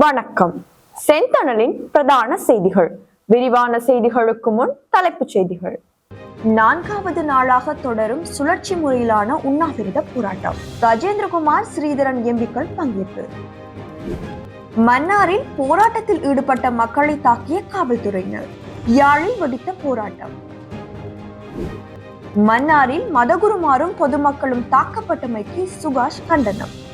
வணக்கம். செந்தணலின் பிரதான செய்திகள். விரிவான செய்திகளுக்கு முன் தலைப்புச் செய்திகள். நான்காவது நாளாக தொடரும் சுழற்சி முறையிலான உண்ணாவிரத போராட்டம். கஜேந்திரகுமார் ஸ்ரீதரன் எம்பிக்கள் பங்கேற்பு. மன்னாரில் போராட்டத்தில் ஈடுபட்ட மக்களை தாக்கிய காவல்துறையினர். யாழில் வெடித்த போராட்டம். மன்னாரில் மதகுருமாரும் பொதுமக்களும் தாக்கப்பட்டமைக்கு சுகாஷ் கண்டனம்.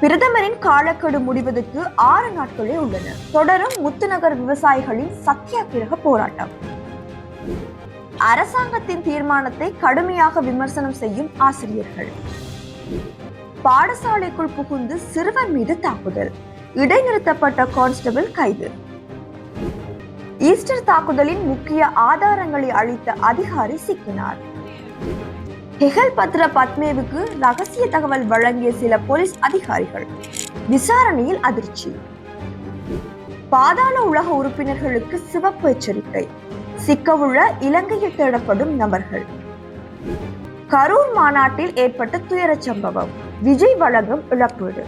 பிரதமரின் காலக்கெடு முடிவதற்கு ஆறு நாட்களே உள்ளன. தொடரும் முத்துநகர் விவசாயிகளின் சத்தியாகிரக போராட்டம். அரசாங்கத்தின் தீர்மானத்தை கடுமையாக விமர்சனம் செய்யும் ஆசிரியர்கள். பாடசாலைக்குள் புகுந்து சிறுவன் மீது தாக்குதல். இடைநிறுத்தப்பட்ட கான்ஸ்டபிள் கைது. ஈஸ்டர் தாக்குதலின் முக்கிய ஆதாரங்களை அளித்த அதிகாரி சிக்கினார். ஹெகல் பத்ர பத்மேவுக்கு ரகசிய தகவல் வழங்கிய சில போலீஸ் அதிகாரிகள். விசாரணையில் அதிர்ச்சி. பாதாள உலக உறுப்பினர்களுக்கு சிவப்பு எச்சரிக்கை. சிக்கவுள்ள இலங்கையில் தேடப்படும் நபர்கள். கரூர் மாநாட்டில் ஏற்பட்ட துயரச் சம்பவம். விஜய் வழங்கும் இழப்பீடு.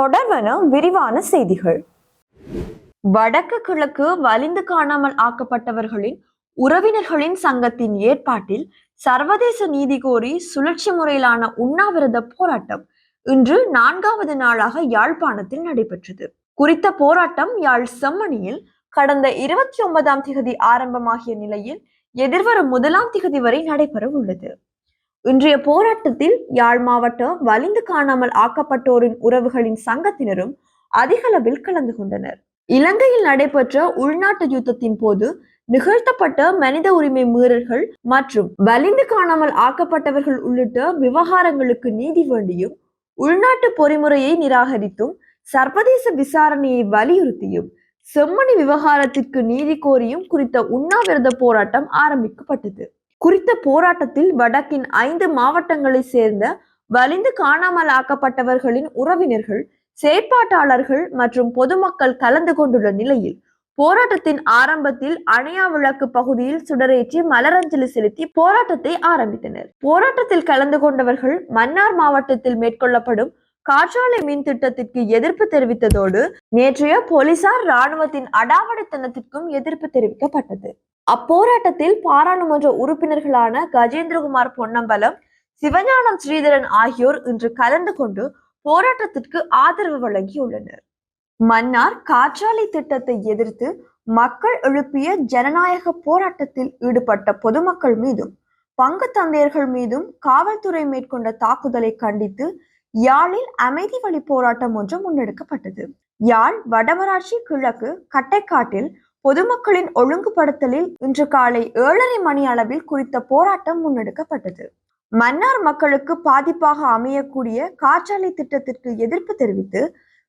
தொடர்வன விரிவான செய்திகள். வடக்கு கிழக்கு வலிந்து காணாமல் ஆக்கப்பட்டவர்களின் உறவினர்களின் சங்கத்தின் ஏற்பாட்டில் சர்வதேச நீதி கோரி சுழற்சி முறையிலான உண்ணாவிரத போராட்டம் இன்று நான்காவது நாளாக யாழ்ப்பாணத்தில் நடைபெற்றது. குறித்த போராட்டம் யாழ் செம்மணியில் கடந்த இருபத்தி ஒன்பதாம் திகதி ஆரம்பமாகிய நிலையில் எதிர்வரும் முதலாம் திகதி வரை நடைபெற உள்ளது. இன்றைய போராட்டத்தில் யாழ் மாவட்ட வலிந்து காணாமல் ஆக்கப்பட்டோரின் உறவுகளின் சங்கத்தினரும் அதிகளவில் கலந்து கொண்டனர். இலங்கையில் நடைபெற்ற உள்நாட்டு யுத்தத்தின் போது நிகழ்த்தப்பட்ட மனித உரிமை மீறல்கள் மற்றும் வலிந்து காணாமல் ஆக்கப்பட்டவர்கள் உள்ளிட்ட விவகாரங்களுக்கு நீதி வேண்டியும் உள்நாட்டு பொறிமுறையை நிராகரித்தும் சர்வதேச விசாரணையை வலியுறுத்தியும் செம்மணி விவகாரத்திற்கு நீதி கோரியும் குறித்த உண்ணாவிரத போராட்டம் ஆரம்பிக்கப்பட்டது. குறித்த போராட்டத்தில் வடக்கின் ஐந்து மாவட்டங்களை சேர்ந்த வலிந்து காணாமல் ஆக்கப்பட்டவர்களின் உறவினர்கள் செயற்பாட்டாளர்கள் மற்றும் பொதுமக்கள் கலந்து கொண்டுள்ள நிலையில் போராட்டத்தின் ஆரம்பத்தில் அணையா விளக்கு பகுதியில் சுடரேற்றி மலரஞ்சலி செலுத்தி போராட்டத்தை ஆரம்பித்தனர். போராட்டத்தில் கலந்து கொண்டவர்கள் மன்னார் மாவட்டத்தில் மேற்கொள்ளப்படும் காற்றாலை மின் திட்டத்திற்கு எதிர்ப்பு தெரிவித்ததோடு நேற்றைய போலீசார் ராணுவத்தின் அடாவடித்தனத்திற்கும் எதிர்ப்பு தெரிவிக்கப்பட்டது. அப்போராட்டத்தில் பாராளுமன்ற உறுப்பினர்களான கஜேந்திரகுமார் பொன்னம்பலம் சிவஞானம் ஸ்ரீதரன் ஆகியோர் இன்று கலந்து கொண்டு போராட்டத்திற்கு ஆதரவு வழங்கியுள்ளனர். மன்னார் காற்றாலை திட்டத்தை எதிர்த்து மக்கள் எழுப்பிய ஜனநாயக போராட்டத்தில் ஈடுபட்ட பொதுமக்கள் மீதும் பங்கு தந்தையர்கள் மீதும் காவல்துறை மேற்கொண்ட தாக்குதலை கண்டித்து யாழில் அமைதி வழி போராட்டம் ஒன்று முன்னெடுக்கப்பட்டது. யாழ் வடமராட்சி கிழக்கு கட்டைக்காட்டில் பொதுமக்களின் ஒழுங்குபடுத்தலில் இன்று காலை ஏழரை மணி அளவில் குறித்த போராட்டம் முன்னெடுக்கப்பட்டது. மன்னார் மக்களுக்கு பாதிப்பாக அமையக்கூடிய காற்றாலை திட்டத்திற்கு எதிர்ப்பு தெரிவித்து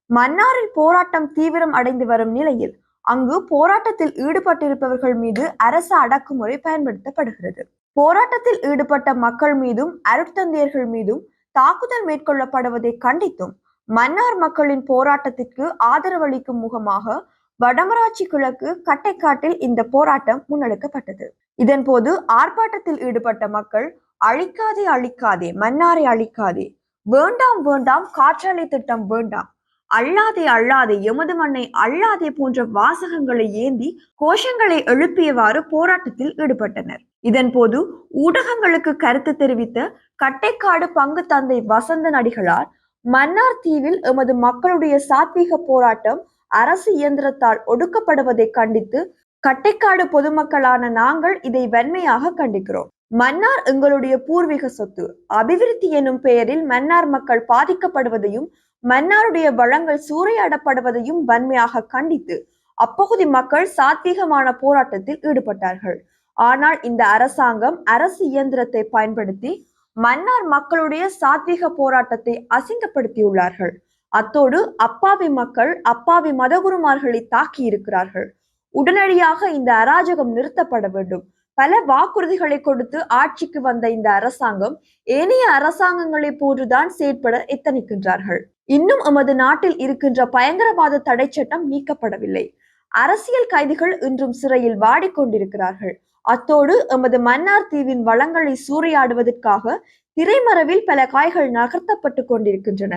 மன்னாரில் போராட்டம் தீவிரம் அடைந்து வரும் நிலையில் அங்கு போராட்டத்தில் ஈடுபட்டிருப்பவர்கள் மீது அரசு அடக்குமுறை பயன்படுத்தப்படுகிறது. போராட்டத்தில் ஈடுபட்ட மக்கள் மீதும் அருட்தந்தையர்கள் மீதும் தாக்குதல் மேற்கொள்ளப்படுவதை கண்டித்தும் மன்னார் மக்களின் போராட்டத்திற்கு ஆதரவளிக்கும் முகமாக வடமராட்சி கிழக்கு கட்டைக்காட்டில் இந்த போராட்டம் முன்னெடுக்கப்பட்டது. இதன் போது ஆர்ப்பாட்டத்தில் ஈடுபட்ட மக்கள் அழிக்காதே அழிக்காதே மன்னாரை அழிக்காதே வேண்டாம் வேண்டாம் காற்றாலை திட்டம் வேண்டாம் அல்லாதே அல்லாதே எமது மண்ணை அல்லாதே போன்ற வாசகங்களை ஏந்தி கோஷங்களை எழுப்பியவாறு போராட்டத்தில் ஈடுபட்டனர். இதன்போது ஊடகங்களுக்கு கருத்து தெரிவித்த கட்டைக்காடு பங்கு தந்தை வசந்த நடிகளார் மன்னார் தீவில் எமது மக்களுடைய சாத்வீக போராட்டம் அரசு இயந்திரத்தால் ஒடுக்கப்படுவதை கண்டித்து கட்டைக்காடு பொதுமக்களான நாங்கள் இதை வன்மையாக கண்டிக்கிறோம். மன்னார் எங்களுடைய பூர்வீக சொத்து. அபிவிருத்தி எனும் பெயரில் மன்னார் மக்கள் பாதிக்கப்படுவதையும் மன்னாருடைய வளங்கள் சூறையாடப்படுவதையும் வன்மையாக கண்டித்து அப்பகுதி மக்கள் சாத்வீகமான போராட்டத்தில் ஈடுபட்டார்கள். ஆனால் இந்த அரசாங்கம் அரசு இயந்திரத்தை பயன்படுத்தி மன்னார் மக்களுடைய சாத்வீக போராட்டத்தை அசிங்கப்படுத்தியுள்ளார்கள். அத்தோடு அப்பாவி மக்கள் அப்பாவி மதகுருமார்களை தாக்கி இருக்கிறார்கள் உடனடியாக இந்த அராஜகம் நிறுத்தப்பட வேண்டும். பல வாக்குறுதிகளை கொடுத்து ஆட்சிக்கு வந்த இந்த அரசாங்கம் ஏனைய அரசாங்கங்களை போன்றுதான் செயற்பட எத்தனிக்கின்றார்கள். இன்னும் எமது நாட்டில் இருக்கின்ற பயங்கரவாத தடை சட்டம் நீக்கப்படவில்லை. அரசியல் கைதிகள் இன்றும் சிறையில் வாடிக்கொண்டிருக்கிறார்கள் அத்தோடு எமது மன்னார் தீவின் வளங்களை சூறையாடுவதற்காக திரைமறைவில் பல காய்கள் நகர்த்தப்பட்டு கொண்டிருக்கின்றன.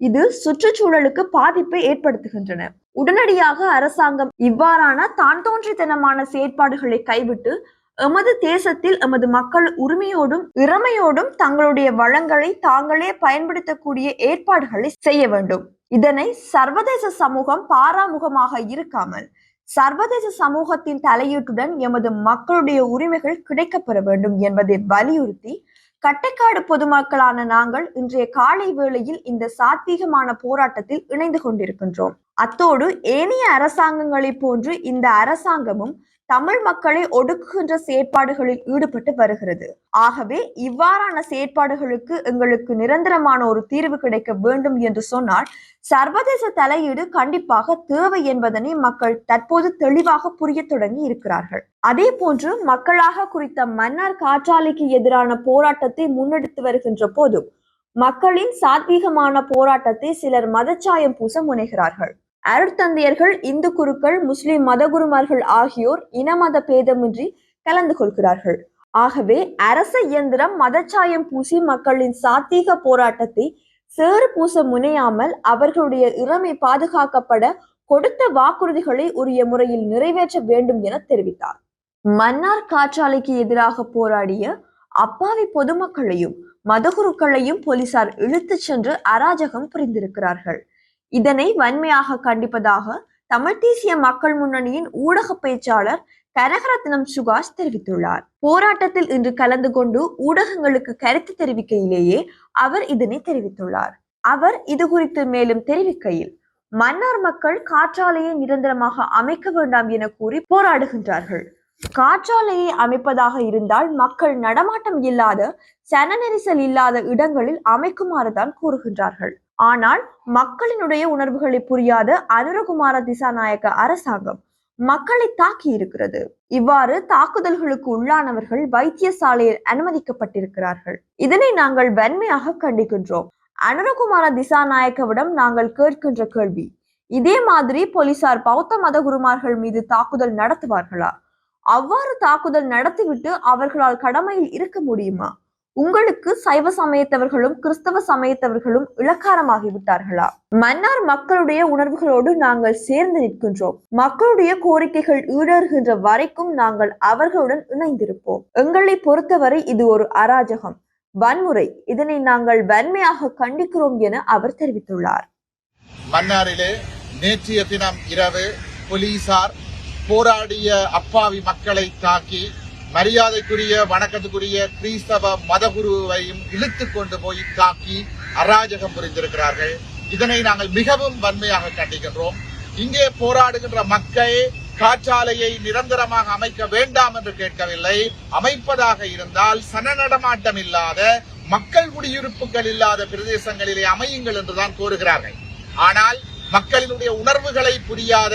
இது சுற்றுச்சூழலுக்கு பாதிப்பை ஏற்படுத்துகின்றன. உடனடியாக அரசாங்கம் இவ்வாறான தான் தோன்றித்தனமான செயற்பாடுகளை கைவிட்டு எமது தேசத்தில் எமது மக்கள் உரிமையோடும் இறமையோடும் தங்களுடைய வளங்களை தாங்களே பயன்படுத்தக்கூடிய ஏற்பாடுகளை செய்ய வேண்டும். இதனை சர்வதேச சமூகம் பாராமுகமாக இருக்காமல் சர்வதேச சமூகத்தின் தலையீட்டுடன் எமது மக்களுடைய உரிமைகள் கிடைக்கப்பெற வேண்டும் என்பதை வலியுறுத்தி கட்டைக்காடு பொதுமக்களான நாங்கள் இன்றைய காலை வேளையில் இந்த சாத்வீகமான போராட்டத்தில் இணைந்து கொண்டிருக்கின்றோம். அத்தோடு ஏனைய அரசாங்கங்களைப் போன்று இந்த அரசாங்கமும் தமிழ் மக்களை ஒடுக்குகின்ற செயற்பாடுகளில் ஈடுபட்டு வருகிறது. ஆகவே இவ்வாறான செயற்பாடுகளுக்கு எங்களுக்கு நிரந்தரமான ஒரு தீர்வு கிடைக்க வேண்டும் என்று சொன்னால் சர்வதேச தலையீடு கண்டிப்பாக தேவை என்பதனை மக்கள் தற்போது தெளிவாக புரிய தொடங்கி இருக்கிறார்கள். அதே போன்று மக்களாக குறித்த மன்னார் காற்றாலைக்கு எதிரான போராட்டத்தை முன்னெடுத்து வருகின்ற போதும் மக்களின் சாத்வீகமான போராட்டத்தை சிலர் மதச்சாயம் பூச முனைகிறார்கள். அருட்தந்தையர்கள் இந்து குருக்கள் முஸ்லிம் மதகுருமார்கள் ஆகியோர் இனமத பேதமின்றி கலந்து கொள்கிறார்கள். ஆகவே அரச இயந்திரம் மதச்சாயம் பூசி மக்களின் சாத்தீக போராட்டத்தை சேறு பூச முனையாமல் அவர்களுடைய இறமை பாதுகாக்கப்பட கொடுத்த வாக்குறுதிகளை உரிய முறையில் நிறைவேற்ற வேண்டும் என தெரிவித்தார். மன்னார் காற்றாலைக்கு எதிராக போராடிய அப்பாவி பொதுமக்களையும் மதகுருக்களையும் போலீசார் இழுத்துச் சென்று அராஜகம் புரிந்திருக்கிறார்கள். இதனை வன்மையாக கண்டிப்பதாக தமிழ் தேசிய மக்கள் முன்னணியின் ஊடக பேச்சாளர் கனகரத்னம் சுகாஷ் தெரிவித்துள்ளார். போராட்டத்தில் இன்று கலந்து கொண்டு ஊடகங்களுக்கு கருத்து தெரிவிக்கையிலேயே அவர் இதனை தெரிவித்துள்ளார். அவர் இது குறித்து மேலும் தெரிவிக்கையில் மன்னார் மக்கள் காற்றாலையை நிரந்தரமாக அமைக்க வேண்டாம் என கூறி போராடுகின்றார்கள். காற்றாலையை அமைப்பதாக இருந்தால் மக்கள் நடமாட்டம் இல்லாத சன நெரிசல் இல்லாத இடங்களில் அமைக்குமாறு தான் கூறுகின்றார்கள். ஆனால் மக்களினுடைய உணர்வுகளை புரியாத அனுரகுமார திசாநாயக்க அரசாங்கம் மக்களை தாக்கி இருக்கிறது. இவ்வாறு தாக்குதல்களுக்கு உள்ளானவர்கள் வைத்தியசாலையில் அனுமதிக்கப்பட்டிருக்கிறார்கள். இதனை நாங்கள் வன்மையாக கண்டிக்கின்றோம். அனுரகுமார திசாநாயக்கவிடம் நாங்கள் கேட்கின்ற கேள்வி இதே மாதிரி போலீசார் பௌத்த மத குருமார்கள் மீது தாக்குதல் நடத்துவார்களா? அவ்வாறு தாக்குதல் நடத்திவிட்டு அவர்களால் கடமையில் இருக்க முடியுமா? உங்களுக்கு சைவ சமயத்தவர்களும் கிறிஸ்தவ சமயத்தவர்களும் இலக்காரமாகி விட்டார்களா? மன்னார் மக்களுடைய உணர்வுகளோடு நாங்கள் சேர்ந்து நிற்கின்றோம். மக்களுடைய கோரிக்கைகள் ஈடேறுகின்ற வரைக்கும் நாங்கள் அவர்களுடன் இணைந்திருப்போம். எங்களை பொறுத்தவரை இது ஒரு அராஜகம். வன்முறை. இதனை நாங்கள் வன்மையாக கண்டிக்கிறோம் என அவர் தெரிவித்துள்ளார். மன்னாரிலே நேற்றைய தினம் இரவு போலீசார் போராடிய அப்பாவி மக்களை தாக்கி மரியாதைக்குரிய வணக்கத்துக்குரிய கிறிஸ்தவ மதகுருவையும் இழுத்து கொண்டு போய் தாக்கி அராஜகம் புரிந்திருக்கிறார்கள். இதனை நாங்கள் மிகவும் வன்மையாக கண்டிக்கின்றோம். இங்கே போராடுகின்ற மக்கள் காற்றாலையை நிரந்தரமாக அமைக்க வேண்டாம் என்று கேட்கவில்லை. அமைப்பதாக இருந்தால் சன நடமாட்டம் இல்லாத மக்கள் குடியிருப்புகள் இல்லாத பிரதேசங்களிலே அமையுங்கள் என்றுதான் கோருகிறார்கள். ஆனால் மக்களினுடைய உணர்வுகளை புரியாத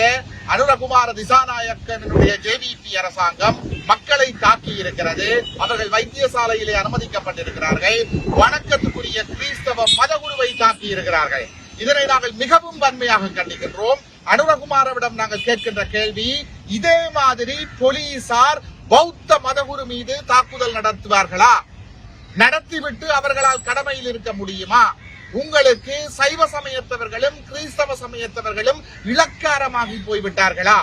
அனுரகுமார திசாநாயக்கனுடைய ஜேவிபி அரசாங்கம் மக்களை தாக்கி இருக்கிறது. அவர்கள் வைத்தியசாலையிலே அனுமதிக்கப்பட்டிருக்கிறார்கள். வணக்கத்துக்குரிய கிறிஸ்தவ மதகுருவை தாக்கி இருக்கிறார்கள். இதனை நாங்கள் மிகவும் வன்மையாக கண்டிக்கின்றோம். அனுரகுமாரவிடம் நாங்கள் கேட்கின்ற கேள்வி இதே மாதிரி போலீசார் பௌத்த மதகுரு மீது தாக்குதல் நடத்துவார்களா? நடத்திவிட்டு அவர்களால் கடமையில் இருக்க முடியுமா? உங்களுக்கு சைவ சமயத்தவர்களும் கிறிஸ்தவ சமயத்தவர்களும் இலக்காரமாகி போய்விட்டார்களா?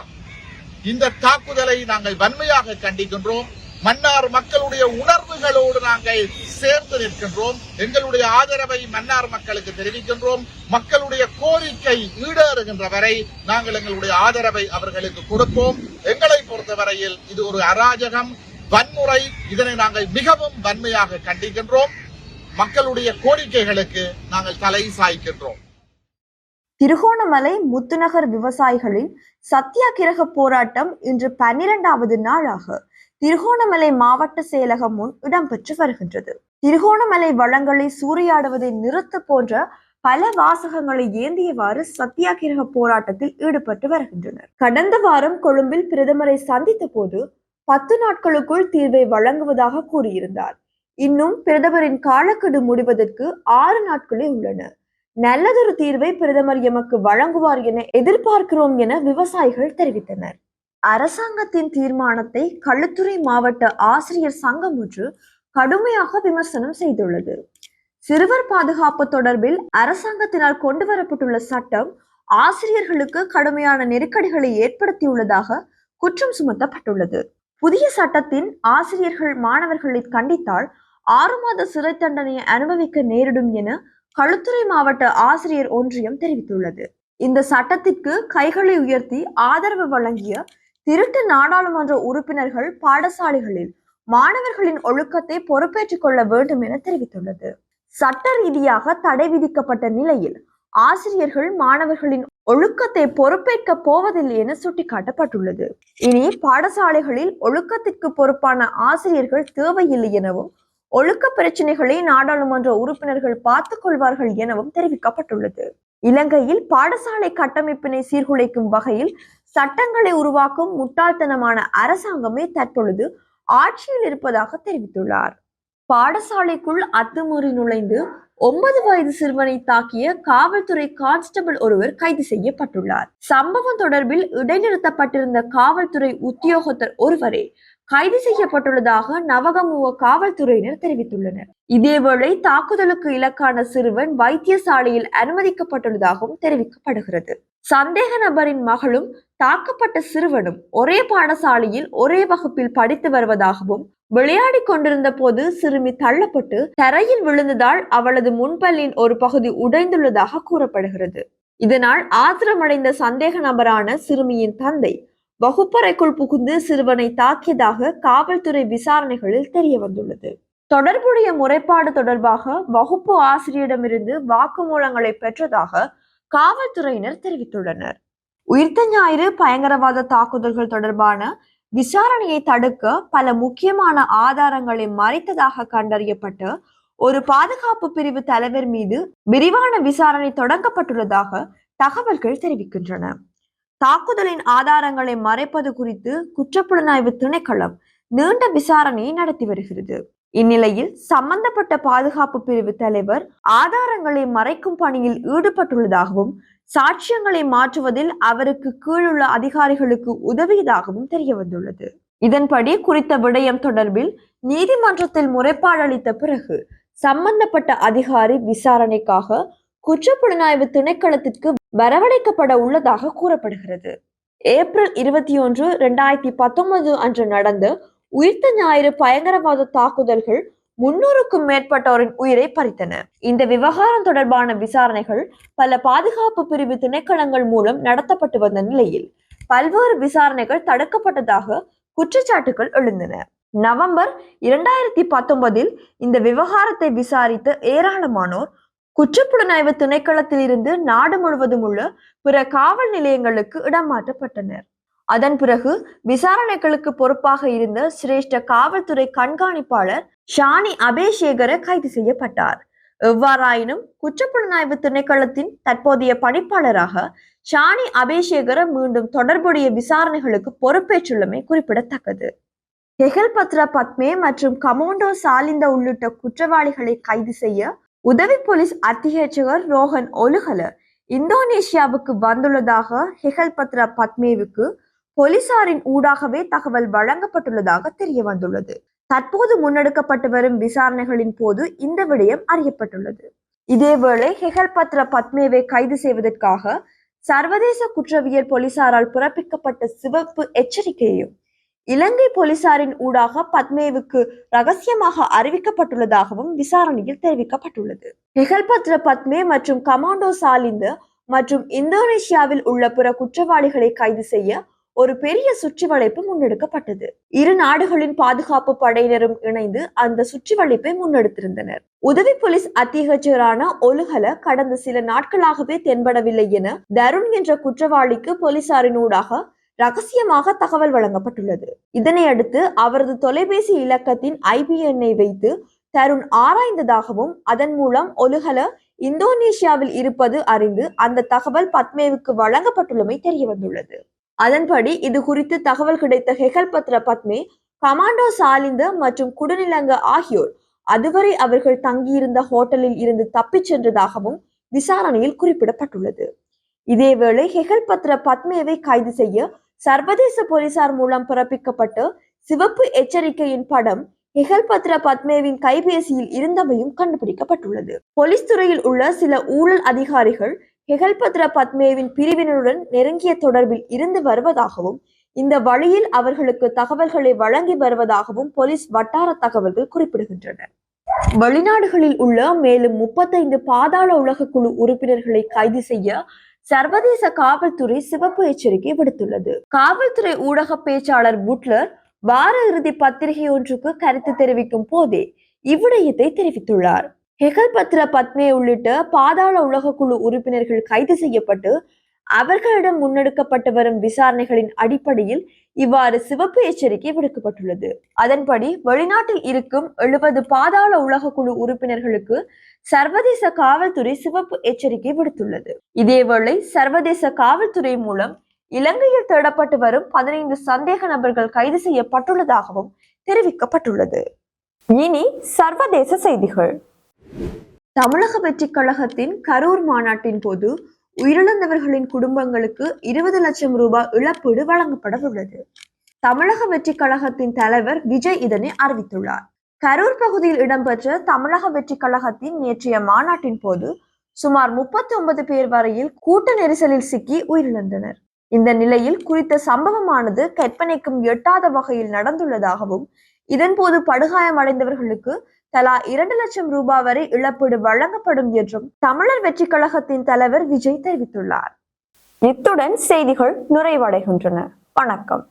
இந்த தாக்குதலை நாங்கள் வன்மையாக கண்டிக்கின்றோம். மன்னார் மக்களுடைய உணர்வுகளோடு நாங்கள் சேர்ந்து நிற்கின்றோம். எங்களுடைய ஆதரவை மன்னார் மக்களுக்கு தெரிவிக்கின்றோம். மக்களுடைய கோரிக்கை ஈடேறுகின்ற வரை நாங்கள் எங்களுடைய ஆதரவை அவர்களுக்கு கொடுப்போம். எங்களை பொறுத்தவரையில் இது ஒரு அராஜகம். வன்முறை. இதனை நாங்கள் மிகவும் வன்மையாக கண்டிக்கின்றோம். மக்களுடைய கோரிக்கைகளுக்கு நாங்கள் தலை சாய்க்கின்றோம். திருகோணமலை முத்துநகர் விவசாயிகளின் சத்தியாகிரக போராட்டம் இன்று பன்னிரண்டாவது நாளாக திருகோணமலை மாவட்ட செயலகம் முன் இடம்பெற்று வருகின்றது. திருகோணமலை வளங்களை சூறையாடுவதை நிறுத்த போன்ற பல வாசகங்களை ஏந்தியவாறு சத்தியாகிரக போராட்டத்தில் ஈடுபட்டு வருகின்றனர். கடந்த வாரம் கொழும்பில் பிரதமரை சந்தித்த போது பத்து நாட்களுக்குள் தீர்வை வழங்குவதாக கூறியிருந்தார். இன்னும் பிரதமரின் காலக்கெடு முடிவதற்கு ஆறு நாட்களே உள்ளன. நல்லதொரு தீர்வை பிரதமர் எமக்கு வழங்குவார் என எதிர்பார்க்கிறோம் என விவசாயிகள் தெரிவித்தனர். அரசாங்கத்தின் தீர்மானத்தை களுத்துறை மாவட்ட ஆசிரியர் சங்கம் ஒன்று கடுமையாக விமர்சனம் செய்துள்ளது. சிறுவர் பாதுகாப்பு தொடர்பில் அரசாங்கத்தினால் கொண்டு வரப்பட்டுள்ள சட்டம் ஆசிரியர்களுக்கு கடுமையான நெருக்கடிகளை ஏற்படுத்தியுள்ளதாக குற்றம் சுமத்தப்பட்டுள்ளது. புதிய சட்டத்தின் ஆசிரியர்கள் மாணவர்களை கண்டித்தால் ஆறு மாத சிறை தண்டனையை அனுபவிக்க நேரிடும் என களுத்துறை மாவட்ட ஆசிரியர் ஒன்றியம் தெரிவித்துள்ளது. இந்த சட்டத்திற்கு கைகளை உயர்த்தி ஆதரவு வழங்கிய திருட்டு நாடாளுமன்ற உறுப்பினர்கள் பாடசாலைகளில் மாணவர்களின் ஒழுக்கத்தை பொறுப்பேற்றுக் கொள்ள வேண்டும் என தெரிவித்துள்ளது. சட்ட ரீதியாக தடை விதிக்கப்பட்ட நிலையில் ஆசிரியர்கள் மாணவர்களின் ஒழுக்கத்தை பொறுப்பேற்க போவதில்லை என சுட்டிக்காட்டப்பட்டுள்ளது. இனி பாடசாலைகளில் ஒழுக்கத்திற்கு பொறுப்பான ஆசிரியர்கள் தேவையில்லை எனவும் ஒழுக்க பிரச்சனைகளை நாடாளுமன்ற உறுப்பினர்கள் பார்த்துக் கொள்வார்கள் எனவும் தெரிவிக்கப்பட்டுள்ளது. இலங்கையில் பாடசாலை கட்டமைப்பினை சீர்குலைக்கும் வகையில் சட்டங்களை உருவாக்கும் முட்டாள்தனமான அரசாங்கமே தற்பொழுது ஆட்சியில் இருப்பதாக தெரிவித்துள்ளார். பாடசாலைக்குள் அத்துமீறி நுழைந்து ஒன்பது வயது சிறுவனை தாக்கிய காவல்துறை கான்ஸ்டபிள் ஒருவர் கைது செய்யப்பட்டுள்ளார். சம்பவம் தொடர்பில் இடைநிறுத்தப்பட்டிருந்த காவல்துறை உத்தியோகத்தர் ஒருவரே கைது செய்யப்பட்டுள்ளதாக நவகமுவ காவல்துறையினர் தெரிவித்துள்ளனர். இதேவேளை தாக்குதலுக்கு இலக்கான சிறுவன் வைத்தியசாலையில் அனுமதிக்கப்பட்டுள்ளதாகவும் தெரிவிக்கப்படுகிறது. சந்தேக நபரின் மகளும் தாக்கப்பட்ட சிறுவனும் ஒரே பாடசாலையில் ஒரே வகுப்பில் படித்து வருவதாகவும் விளையாடிக் கொண்டிருந்த போது சிறுமி தள்ளப்பட்டு தரையில் விழுந்ததால் அவளது முன்பல்லின் ஒரு பகுதி உடைந்துள்ளதாக கூறப்படுகிறது. இதனால் ஆத்திரமடைந்த சந்தேக நபரான சிறுமியின் தந்தை வகுப்பறைக்குள் புகுந்து சிறுவனை தாக்கியதாக காவல்துறை விசாரணைகளில் தெரிய வந்துள்ளது. தொடர்புடைய முறைப்பாடு தொடர்பாக வகுப்பு ஆசிரியரிடமிருந்து வாக்குமூலங்களை பெற்றதாக காவல்துறையினர் தெரிவித்துள்ளனர். உயிர்த்த ஞாயிறு பயங்கரவாத தாக்குதல்கள் தொடர்பான விசாரணையை தடுக்க பல முக்கியமான ஆதாரங்களை மறைத்ததாக கண்டறியப்பட்டு ஒரு பாதுகாப்பு பிரிவு தலைவர் மீது விரிவான விசாரணை தொடங்கப்பட்டுள்ளதாக தகவல்கள் தெரிவிக்கின்றன. தாக்குதலின் ஆதாரங்களை மறைப்பது குறித்து குற்றப்புலனாய்வு திணைக்களம் நீண்ட விசாரணையை நடத்தி வருகிறது. இந்நிலையில் சம்பந்தப்பட்ட பாதுகாப்பு பிரிவு தலைவர் ஆதாரங்களை மறைக்கும் பணியில் ஈடுபட்டுள்ளதாகவும் சாட்சியங்களை மாற்றுவதில் அவருக்கு கீழுள்ள அதிகாரிகளுக்கு உதவியதாகவும் தெரிய வந்துள்ளது இதன்படி குறித்த விடயம் தொடர்பில் நீதிமன்றத்தில் முறைப்பாடு அளித்த பிறகு சம்பந்தப்பட்ட அதிகாரி விசாரணைக்காக குற்றப்புலனாய்வு திணைக்களத்திற்கு வரவழைக்கப்பட உள்ளதாக கூறப்படுகிறது. ஏப்ரல் இருபத்தி ஒன்று இரண்டாயிரத்தி பத்தொன்பது அன்று நடந்த உயிர்த்த ஞாயிறு பயங்கரவாத தாக்குதல்கள் முன்னூறுக்கும் மேற்பட்டோரின் உயிரை பறித்தன. இந்த விவகாரம் தொடர்பான விசாரணைகள் பல பாதுகாப்பு பிரிவு திணைக்களங்கள் மூலம் நடத்தப்பட்டு வந்த நிலையில் பல்வேறு விசாரணைகள் தடுக்கப்பட்டதாக குற்றச்சாட்டுகள் எழுந்தன. நவம்பர் இரண்டாயிரத்தி பத்தொன்பதில் இந்த விவகாரத்தை விசாரித்த ஏராளமானோர் குற்றப்புலனாய்வு திணைக்களத்தில் இருந்து நாடு முழுவதும் உள்ள பிற காவல் நிலையங்களுக்கு இடமாற்றப்பட்டனர். அதன் பிறகு விசாரணைகளுக்கு பொறுப்பாக இருந்த சிரேஷ்ட காவல்துறை கண்காணிப்பாளர் ஷானி அபேஷேகர கைது செய்யப்பட்டார். எவ்வாறாயினும் குற்றப்புலனாய்வு திணைக்களத்தின் தற்போதைய பணிப்பாளராக ஷானி அபேஷேகர மீண்டும் தொடர்புடைய விசாரணைகளுக்கு பொறுப்பேற்றுள்ளமை குறிப்பிடத்தக்கது. ஹெகல் பத்ரா பத்மே மற்றும் கமோண்டோ சாலிந்த உள்ளிட்ட குற்றவாளிகளை கைது செய்ய உதவி போலீஸ் அத்தியட்சகர் ரோஹன் ஒலுகல இந்தோனேஷியாவுக்கு வந்துள்ளதாக ஹெகல் பத்ரா பத்மேவுக்கு போலீசாரின் ஊடாகவே தகவல் வழங்கப்பட்டுள்ளதாக தெரிய வந்துள்ளது. தற்போது முன்னெடுக்கப்பட்டு வரும் விசாரணைகளின் போது இந்த விடயம் அறியப்பட்டுள்ளது. இதேவேளை ஹெகல் பத்ர பத்மேவை கைது செய்வதற்காக சர்வதேச குற்றவியல் போலீசாரால் பிறப்பிக்கப்பட்ட சிவப்பு எச்சரிக்கையையும் இலங்கை போலீசாரின் ஊடாக பத்மேவுக்கு ரகசியமாக அறிவிக்கப்பட்டுள்ளதாகவும் விசாரணையில் தெரிவிக்கப்பட்டுள்ளது. நிகழ்பத்ர பத்மே மற்றும் கமாண்டோ சாலிந்து மற்றும் இந்தோனேஷியாவில் உள்ள பிற குற்றவாளிகளை கைது செய்ய ஒரு பெரிய சுற்றிவளைப்பு முன்னெடுக்கப்பட்டது. இரு நாடுகளின் பாதுகாப்பு படையினரும் இணைந்து அந்த சுற்றிவளைப்பை முன்னெடுத்திருந்தனர். உதவி போலீஸ் அத்தியகச்சரான ஒலுகல கடந்த சில நாட்களாகவே தென்படவில்லை என தருண் என்ற குற்றவாளிக்கு போலீசாரின் ஊடாக ரகசியமாக தகவல் வழங்கப்பட்டுள்ளது. இதனையடுத்து அவரது தொலைபேசி இலக்கத்தின் ஐபிஎன்ஐ வைத்து தருண் ஆராய்ந்ததாகவும் அதன் மூலம் ஒலுகல இந்தோனேஷியாவில் இருப்பது அறிந்து அந்த தகவல் பத்மேவுக்கு வழங்கப்பட்டுள்ளமை தெரிய வந்துள்ளது அதன்படி இது குறித்து தகவல் கிடைத்த ஹெகல் பத்ர பத்மே கமாண்டோ சாலிந்த மற்றும் குடநிலங்க ஆகியோர் அதுவரை அவர்கள் தங்கியிருந்த ஹோட்டலில் இருந்து தப்பிச் சென்றதாகவும் விசாரணையில் குறிப்பிடப்பட்டுள்ளது. இதேவேளை ஹெகல் பத்ர பத்மேவை கைது செய்ய சர்வதேச போலீசார் மூலம் பிறப்பிக்கப்பட்டு சிவப்பு எச்சரிக்கையின் படம் ஹெகல்பத்ர பத்மேவின் கைபேசியில் இருந்தமையும் கண்டுபிடிக்கப்பட்டுள்ளது. போலீஸ் துறையில் உள்ள சில ஊழல் அதிகாரிகள் ஹெகல்பத்ர பத்மேவின் பிரிவினருடன் நெருங்கிய தொடர்பில் இருந்து வருவதாகவும் இந்த வழியில் அவர்களுக்கு தகவல்களை வழங்கி வருவதாகவும் போலீஸ் வட்டார தகவல்கள் குறிப்பிடுகின்றன. வெளிநாடுகளில் உள்ள மேலும் முப்பத்தைந்து பாதாள உலக குழு உறுப்பினர்களை கைது செய்ய சர்வதேச காவல்துறை சிவப்பு எச்சரிக்கை விடுத்துள்ளது. காவல்துறை ஊடக பேச்சாளர் புட்லர் வார இறுதி பத்திரிகை ஒன்றுக்கு கருத்து தெரிவிக்கும் போதே இவ்விடயத்தை தெரிவித்துள்ளார். ஹெகல்பத்ர பத்மே உள்ளிட்ட பாதாள உலக குழு உறுப்பினர்கள் கைது செய்யப்பட்டு அவர்களிடம் முன்னெடுக்கப்பட்டு வரும் விசாரணைகளின் அடிப்படையில் இவ்வாறு சிவப்பு எச்சரிக்கை விடுக்கப்பட்டுள்ளது. அதன்படி வெளிநாட்டில் இருக்கும் எழுபது பாதாள உலக குழு உறுப்பினர்களுக்கு சர்வதேச காவல்துறை சிவப்பு எச்சரிக்கை விடுத்துள்ளது. இதேவேளை சர்வதேச காவல்துறை மூலம் இலங்கையில் தேடப்பட்டு வரும் பதினைந்து சந்தேக நபர்கள் கைது செய்யப்பட்டுள்ளதாகவும் தெரிவிக்கப்பட்டுள்ளது. இனி சர்வதேச செய்திகள். தமிழக வெற்றிக் கழகத்தின் கரூர் மாநாட்டின் போது உயிரிழந்தவர்களின் குடும்பங்களுக்கு இருபது லட்சம் ரூபாய் இழப்பீடு வழங்கப்பட உள்ளது தமிழக வெற்றி கழகத்தின் தலைவர் விஜய் இதனை அறிவித்துள்ளார். கரூர் பகுதியில் இடம்பெற்ற தமிழக வெற்றி கழகத்தின் நேற்றைய மாநாட்டின் போது சுமார் முப்பத்தி ஒன்பது பேர் வரையில் கூட்ட நெரிசலில் சிக்கி உயிரிழந்தனர். இந்த நிலையில் குறித்த சம்பவமானது கற்பனைக்கும் எட்டாத வகையில் நடந்துள்ளதாகவும் இதன்போது படுகாயமடைந்தவர்களுக்கு தலா இரண்டு லட்சம் ரூபாய் வரை இழப்பீடு வழங்கப்படும் என்றும் தமிழர் வெற்றி கழகத்தின் தலைவர் விஜய் தெரிவித்துள்ளார். இத்துடன் செய்திகள் நிறைவடைகின்றன. வணக்கம்.